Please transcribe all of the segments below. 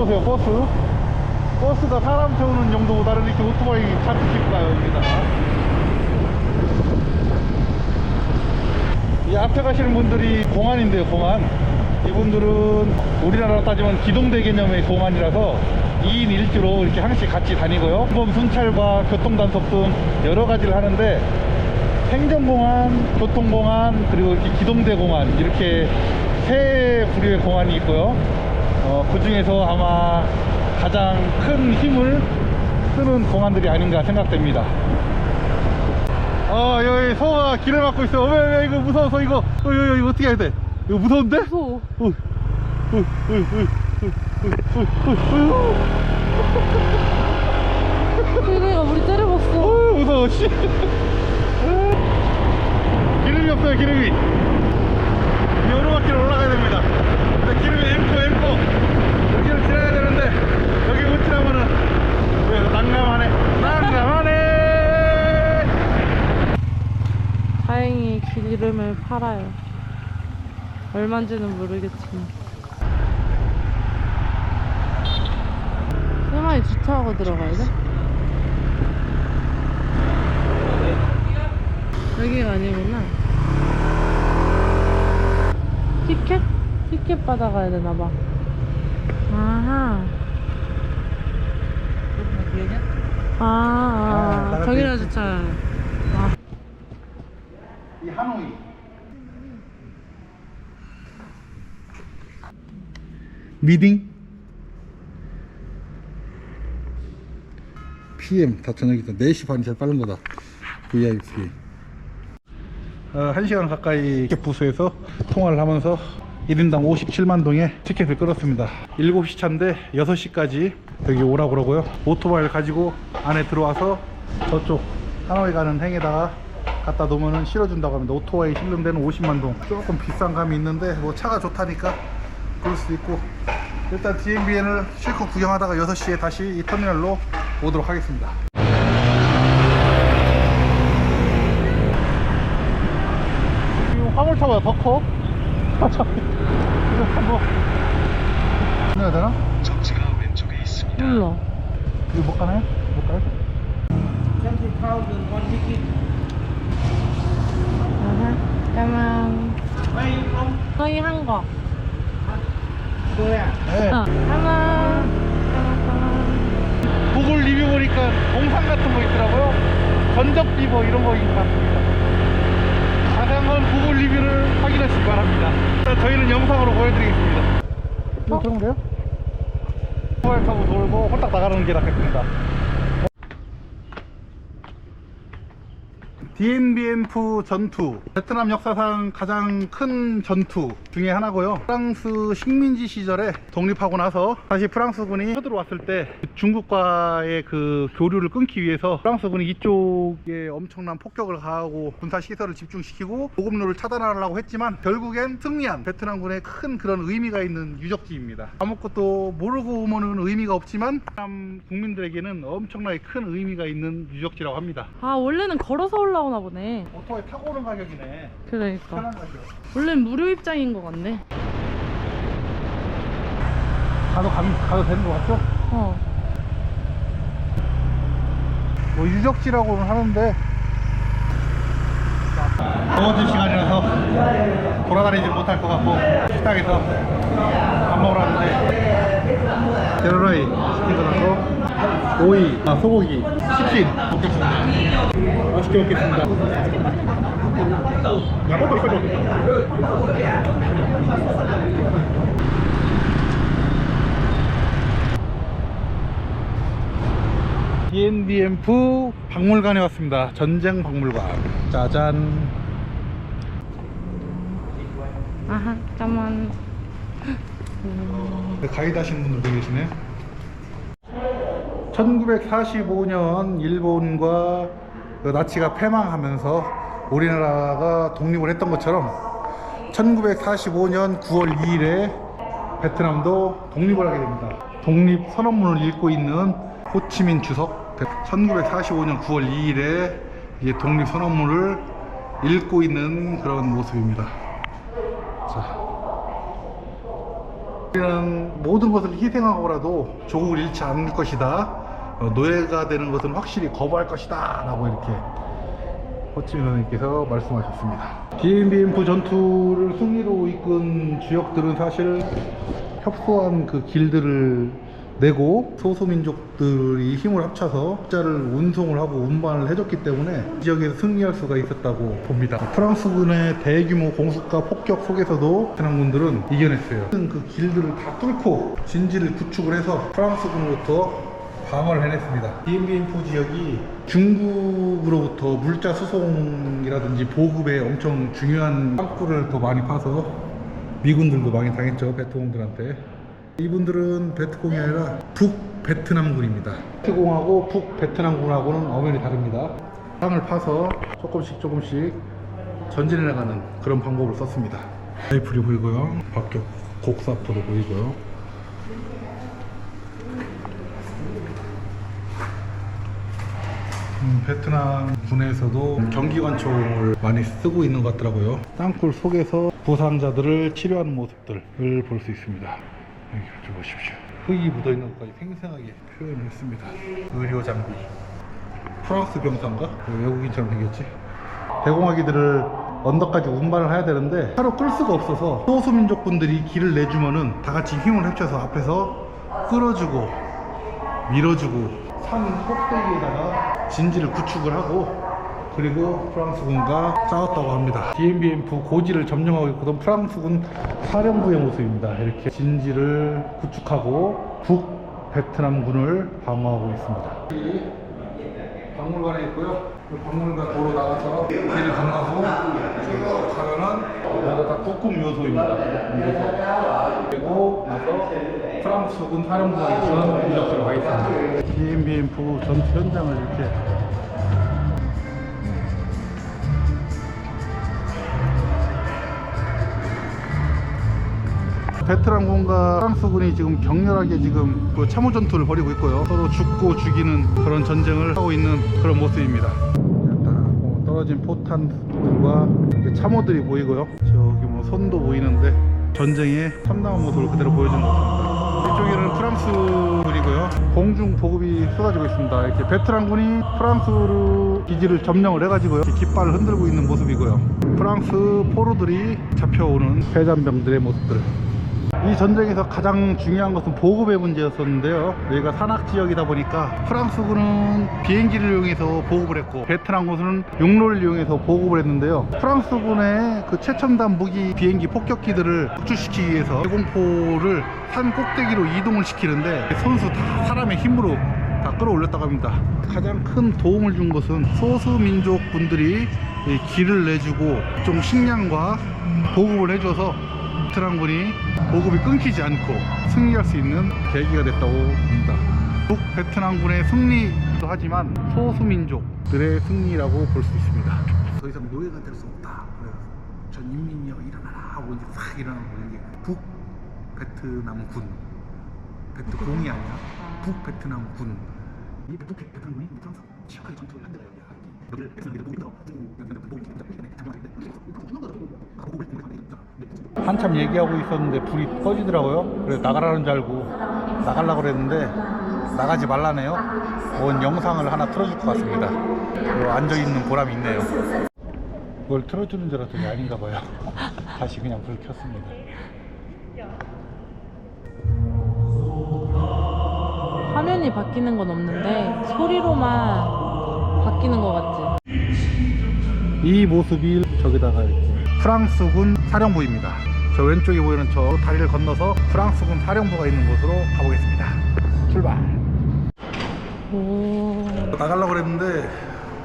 보세요 버스. 버스가 사람 태우는 용도보다는 이렇게 오토바이 차트 싣고 가요 여기다가. 이 앞에 가시는 분들이 공안인데요 공안. 이분들은 우리나라로 따지면 기동대 개념의 공안이라서 2인 1주로 이렇게 항씩 같이 다니고요. 보험 순찰과 교통단속 등 여러 가지를 하는데 행정공안, 교통공안, 그리고 이렇게 기동대 공안 이렇게 세 부류의 공안이 있고요 어, 그 중에서 아마 가장 큰 힘을 쓰는 공안들이 아닌가 생각됩니다 어 여기 소가 길을 막고 있어 왜, 왜 이거 무서워서 이거 어, 이거, 이거, 어떻게 해야 돼 이거 무서운데? 어, 무서워. 어, 어, 어, 어, 어, 어, 어, 어. 그래가 우리 때려봤어. 어, 무서워 씨 기름이 없어요 기름이 이 오르막길 올라가야 됩니다 근데 기름이 엠포 엠포 여기를 지나야 되는데 여기 못 지나면은 왜 난감하네 난감하네 다행히 기름을 팔아요. 얼마인지는 모르겠지만. 세마이 주차하고 들어가야 돼? 여기가 아니구나. 티켓? 티켓 받아가야 되나봐. 아하. 아, 아, 아, 저기다 주차. 아. 이 하노이 미딩 PM 다 저녁이다 4시 반이 제일 빠른 거다 VIP 어, 1시간 가까이 부스에서 통화를 하면서 1인당 57만 동의 티켓을 끌었습니다. 7시 차인데 6시까지 여기 오라고 그러고요. 오토바이를 가지고 안에 들어와서 저쪽 하노이 가는 행에다가 갖다 놓으면 실어준다고 합니다. 오토바이 실는 데는 50만 동. 조금 비싼 감이 있는데 뭐 차가 좋다니까 그럴 수도 있고. 일단 DMBN을 실컷 구경하다가 6시에 다시 이 터미널로 오도록 하겠습니다 이 화물차보다 더 커? 이거 뭐 해야 되나? 정지가 왼쪽에 있습니다. 몰라. 이거 못 가나요? 못 가요? 아하. 까만. 거의 한 거. 네. 어. 까만. 구글 리뷰 보니까 동상 같은 거 있더라고요. 전적비 뭐 이런 거인 것 같습니다. 자세한 건 구글 리뷰를 확인하시기 바랍니다. 저희는 영상으로 보여드리겠습니다. 이거 타면 돼요? 모바일 타고 돌고 홀딱 나가는 게 낫겠습니다. DNBM프 전투. 베트남 역사상 가장 큰 전투 중에 하나고요. 프랑스 식민지 시절에 독립하고 나서 다시 프랑스군이 쳐들어왔을 때 중국과의 그 교류를 끊기 위해서 프랑스군이 이쪽에 엄청난 폭격을 가하고 군사 시설을 집중시키고 보급로를 차단하려고 했지만 결국엔 승리한 베트남군의 큰 그런 의미가 있는 유적지입니다. 아무것도 모르고 오면은 의미가 없지만 베트남 국민들에게는 엄청나게 큰 의미가 있는 유적지라고 합니다. 아, 원래는 걸어서 올라 오나 보네. 오토바이 타고 오는 가격이네. 그러니까. 편한 가격. 원래는 무료 입장인 것 같네. 가도 감, 가도 되는 것 같죠? 어. 뭐 유적지라고는 하는데 더워진 시간이라서 돌아다니지 못할 것 같고 식당에서 밥 먹으러 왔는데 제로라이 거 넣고 오이, 아, 소고기, 치킨 먹겠습니다. 맛있게 먹겠습니다. DNBM프 박물관에 왔습니다. 전쟁 박물관. 짜잔. 아하. 까만. 가이드 하시는 분들 계시네. 1945년 일본과 그 나치가 패망하면서 우리나라가 독립을 했던 것처럼 1945년 9월 2일에 베트남도 독립을 하게 됩니다. 독립 선언문을 읽고 있는 호치민 주석 1945년 9월 2일에 이제 독립 선언문을 읽고 있는 그런 모습입니다. 자, 우리는 모든 것을 희생하고라도 조국을 잃지 않을 것이다. 어, 노예가 되는 것은 확실히 거부할 것이다. 라고 이렇게 호치민 선생님께서 말씀하셨습니다. DMBMF 전투를 승리로 이끈 주역들은 사실 협소한 그 길들을 내고 소수민족들이 힘을 합쳐서 숫자를 운송을 하고 운반을 해줬기 때문에 이 지역에서 승리할 수가 있었다고 봅니다. 프랑스군의 대규모 공습과 폭격 속에서도 베트남군들은 이겨냈어요. 그 길들을 다 뚫고 진지를 구축을 해서 프랑스군으로부터 방어를 해냈습니다. DMB인포 지역이 중국으로부터 물자 수송이라든지 보급에 엄청 중요한 땅굴을 더 많이 파서 미군들도 많이 당했죠 베트공들한테. 이분들은 베트공이 아니라 북베트남군입니다. 베트공하고 북베트남군하고는 엄연히 다릅니다. 땅을 파서 조금씩 조금씩 전진해 나가는 그런 방법을 썼습니다. 라이플이 보이고요. 박격 곡사포도 보이고요. 음, 베트남 군에서도 경기관총을 많이 쓰고 있는 것 같더라고요. 땅굴 속에서 부상자들을 치료하는 모습들을 볼 수 있습니다. 여기 좀 보십시오. 흙이 묻어 있는 것까지 생생하게 표현을 했습니다. 의료 장비. 프랑스 병사인가? 뭐 외국인처럼 생겼지? 대공하기들을 언덕까지 운반을 해야 되는데 차로 끌 수가 없어서 소수민족 분들이 길을 내주면은 다 같이 힘을 합쳐서 앞에서 끌어주고 밀어주고 산 꼭대기에다가 진지를 구축을 하고 그리고 프랑스군과 싸웠다고 합니다. DMBMF 고지를 점령하고 있거든 프랑스군 사령부의 모습입니다. 이렇게 진지를 구축하고 북 베트남군을 방어하고 있습니다. 박물관에 있고요. 그 박물관 도로 나가서 길을 건너고 쭉 가면은 여기가 다 국궁 묘소입니다. 묘소. 그리고 나서 프랑스군 사령부가 있는 유적지로 가 있습니다. DMBMF 전투 현장을 이렇게 베트남군과 프랑스군이 지금 격렬하게 지금 그 참호 전투를 벌이고 있고요. 서로 죽고 죽이는 그런 전쟁을 하고 있는 그런 모습입니다. 딱뭐 떨어진 포탄들과 이렇게 참호들이 보이고요. 저기 뭐 손도 보이는데 전쟁의 참담한 모습을 그대로 보여주는 것 같습니다. 이쪽에는 프랑스군이고요. 공중 보급이 쏟아지고 있습니다. 이렇게 베트남군이 프랑스 기지를 점령을 해가지고요. 깃발을 흔들고 있는 모습이고요. 프랑스 포로들이 잡혀오는 해잔병들의 모습들. 이 전쟁에서 가장 중요한 것은 보급의 문제였었는데요. 여기가 산악 지역이다 보니까 프랑스군은 비행기를 이용해서 보급을 했고 베트남군은 육로를 이용해서 보급을 했는데요. 프랑스군의 그 최첨단 무기 비행기 폭격기들을 축출시키기 위해서 대공포를 산 꼭대기로 이동을 시키는데 선수 다 사람의 힘으로 다 끌어올렸다고 합니다. 가장 큰 도움을 준 것은 소수민족 분들이 이 길을 내주고 좀 식량과 보급을 해줘서 베트남군이 보급이 끊기지 않고 승리할 수 있는 계기가 됐다고 봅니다. 북베트남군의 승리도 하지만 소수민족들의 승리라고 볼 수 있습니다. 더 이상 노예가 될 수 없다. 전 인민이여 일어나라 하고 이제 싹 일어나고 이게 북베트남군 베트공이 아니라 북베트남군 이 북베트남군이 프랑스 치역하게 전투를 한다고요. 한참 얘기하고 있었는데 불이 꺼지더라고요. 그래서 나가라는 줄 알고 나가려고 그랬는데 나가지 말라네요. 뭔 영상을 하나 틀어줄 것 같습니다. 앉아 있는 보람이 있네요. 그걸 틀어주는 줄 알았더니 아닌가 봐요. 다시 그냥 불 켰습니다. 화면이 바뀌는 건 없는데 소리로만 바뀌는 것 같지? 이 모습이 저기다가 이렇게 프랑스군 사령부입니다. 저 왼쪽에 보이는 저 다리를 건너서 프랑스군 사령부가 있는 곳으로 가보겠습니다. 출발. 오. 나가려고 그랬는데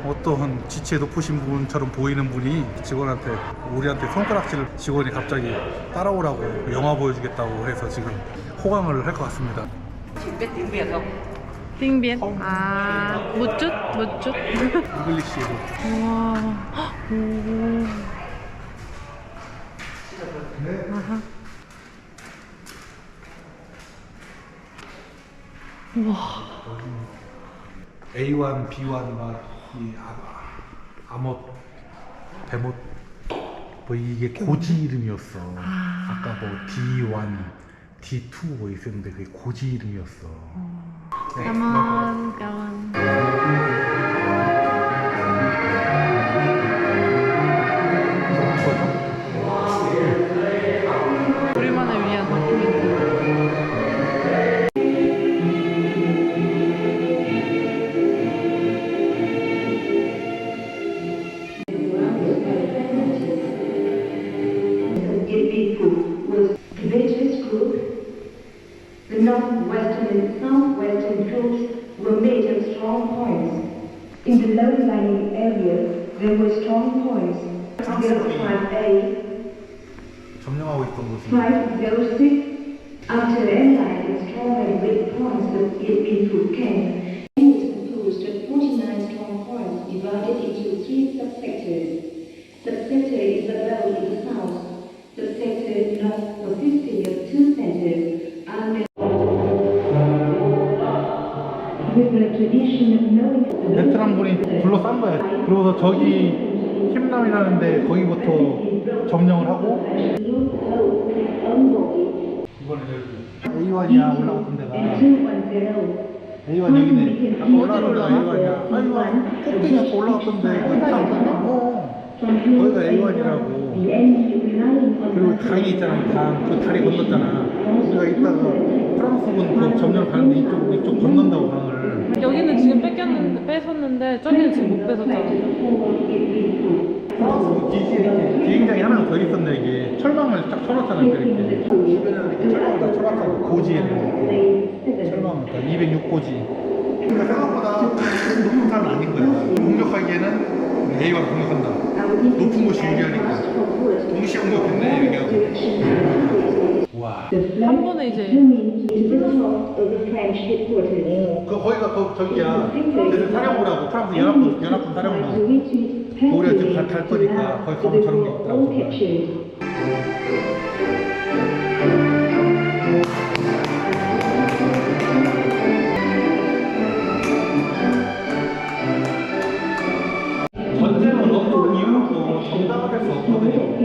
어떤 지체 높으신 분처럼 보이는 분이 직원한테 우리한테 손가락질 직원이 갑자기 따라오라고 영화 보여주겠다고 해서 지금 호강을 할 것 같습니다. À một chút một chút 잉글리시로 우와 오. 아하 우와 A1, B1 막이 아, 암옷, 배못 뭐 이게 고지 이름이었어. 아 까 뭐 D1, D2 뭐 있었는데 그게 고지 이름이었어. 네, 까만 까만. Zero six. After analyzing strong and weak points of Gilpin Food Camp, it was composed of 49 strong points divided into three subsectors. Subsector Isabel in the south, subsector north consisting of two centers, and with the tradition of knowing 베트남군이 둘러싼 거야. 그러고서 저기 킴남이라는데 거기부터 점령을 하고 A1이야 올라갔던 데가 A1 여기네. 아까 올라갔던 데가 A1이야. A1 꼭대기 아까 올라갔던 데 거기 다 어. 거기가 A1이라고. 그리고 강이 있잖아, 이 강. 그 다리 건넜잖아. 우리가 이따가 프랑스군 그 점령 가는데 이쪽, 이쪽 건넌다고 강을. 여기는 지금 뺏겼는데 뺏었는데 저기는 지금 못 뺏었잖아. 비행장이 하나 더 있었네, 이게. 철망을 딱 쳐놨잖아, 이렇게. 주변에는 이렇게 철망을 다 고지에는. 이렇게. 철망을 다 206고지. 그러니까 생각보다 높은 산은 아닌 거야. 공격하기에는 A가 공격한다. 높은 곳이 유리하니까. 동시에 공격했네, 얘기하고. 와. 한 번에 이제 오, 그 거기가 거, 저기야. 걔들 사령부라고 프랑스 연합군 연합군 사령부. 우리가 지금 갈- 갈 거니까 거기 가면 저런 게 있더라고. 전쟁은 어떤 이유로 정당화 될수 없거든요.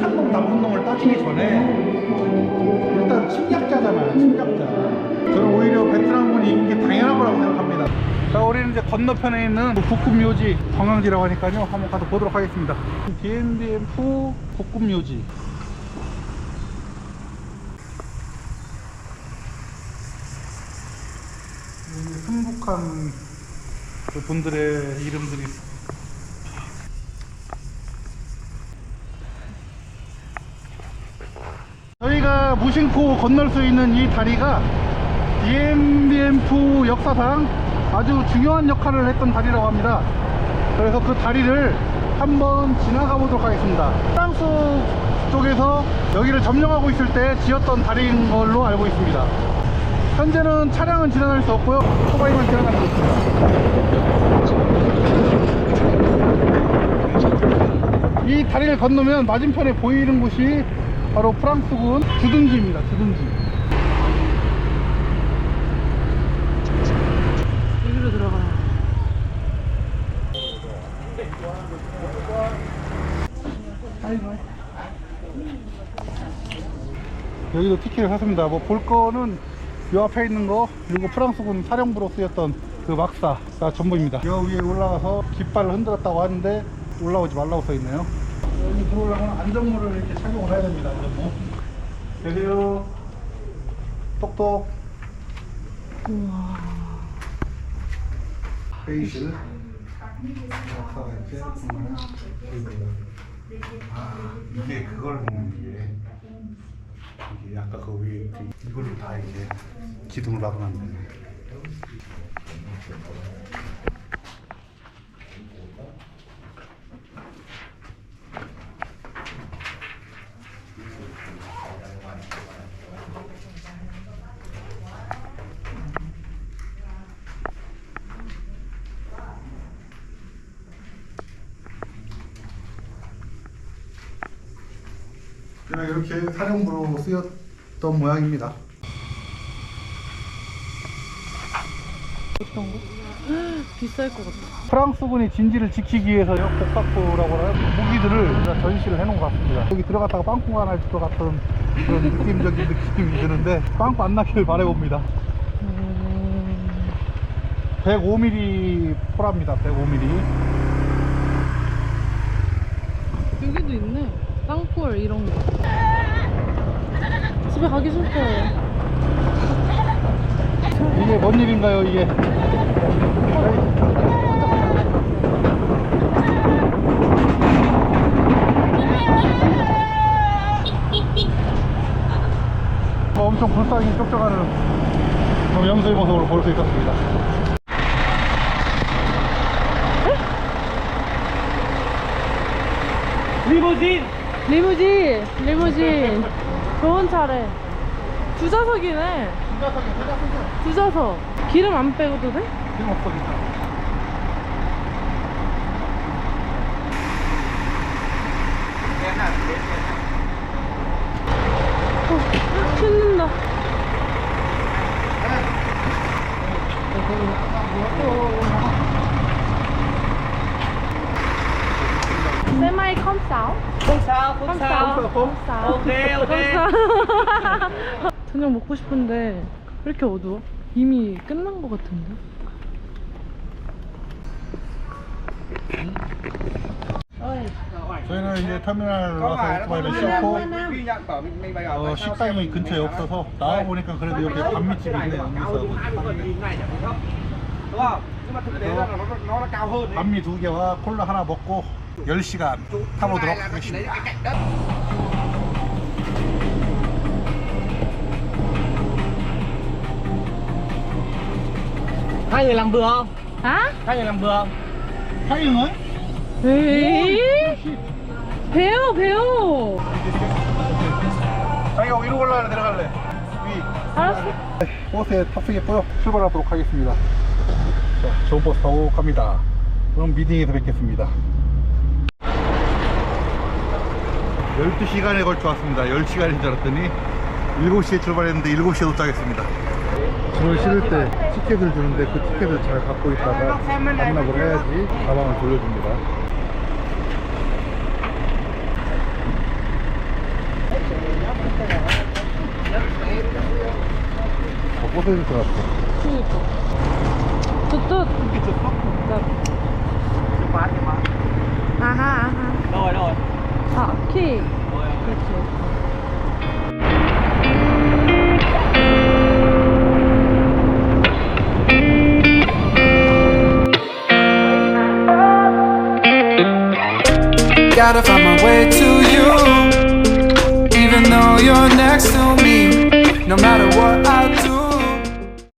착한 놈, 나쁜 놈을 따지기 전에 일단 침략자잖아요, 침략자. 저는 오히려 베트남 군이 이긴 게 당연한 거라고 생각합니다. 자, 우리는 이제 건너편에 있는 북군묘지 관광지라고 하니까요. 한번 가서 보도록 하겠습니다. DMBM4 북군묘지. 여기 순북한 그 분들의 이름들이 저희가 무심코 건널 수 있는 이 다리가 DMBM2 역사상 아주 중요한 역할을 했던 다리라고 합니다. 그래서 그 다리를 한번 지나가 보도록 하겠습니다. 프랑스 쪽에서 여기를 점령하고 있을 때 지었던 다리인 걸로 알고 있습니다. 현재는 차량은 지나갈 수 없고요. 오토바이만 지나가는 있습니다. 이 다리를 건너면 맞은편에 보이는 곳이 바로 프랑스군 주둔지입니다. 주둔지. 여기로 들어가요. 여기도 티켓을 샀습니다. 뭐 볼 거는 요 앞에 있는 거 그리고 프랑스군 사령부로 쓰였던 그 막사가 전부입니다. 여 위에 올라가서 깃발을 흔들었다고 하는데 올라오지 말라고 써 있네요. 여기 들어오려면 안전모를 이렇게 착용을 해야 됩니다. 안전모. 계세요. 똑똑. 우와. 베이실. 보입니다. 아 이게 그걸 먹는 게. 이게 아까 그 위에 그 이걸로 다 이제 기둥을 막아놨네. 그냥 이렇게 사령부로 쓰였던 모양입니다. 어떤 거? 비쌀 것 같아. 프랑스군이 진지를 지키기 위해서 복사포라고 하는 무기들을 다 전시를 해놓은 것 같습니다. 여기 들어갔다가 빵꾸가 날 것 같은 그런 느낌적인 느낌이 드는데 빵꾸 안 나기를 바라봅니다. 음, 105mm 포랍니다. 105mm. 여기도 있네. 땅굴 이런 거. 집에 가기 싫다. 이게 뭔 일인가요, 이게? 뭐 엄청 불쌍히 쫓겨가는 그런 염소의 모습을 볼 수 있었습니다. 리 무진! 리무진! 좋은 차래. 두 좌석이네. 두 좌석. 기름 안 빼고도 돼? 지금 없어진다. 어, 신는다. Xe may không sáu Không sao, không sao. không sáu Ok, ok. 저녁 먹고 싶은데 왜 이렇게 어두워? 이미 끝난 것 같은데? 저희는 이제 터미널 와서 오토바이를 싣고 어, 식당이 근처에 없어서 나와보니까 그래도 옆에 반미집이 있네요. 여기서 반미 두 개와 콜라 하나 먹고 10시간 타보도록 하겠습니다. hai người làm vừa không 아? hai người làm vừa không 타이는? 에이? 배워 배워 자기가 위로 올라갈래 내려갈래? 위. 알았어 버스에 탑승했고요. 출발하도록 하겠습니다. 자, 좋은 버스 타고 갑니다. 그럼 미팅에서 뵙겠습니다. 12시간에 걸쳐 왔습니다. 10시간인 줄 알았더니 7시에 출발했는데 7시에 도착했습니다. 짐을 실을 때 티켓을 주는데 그 티켓을 잘 갖고 있다가 반납을 해야지 가방을 돌려줍니다. 어, 버스에서 들어갔어. 뚜뚜 아하 아하 rồi rồi 아 키. Ah, okay. Gotta find my way to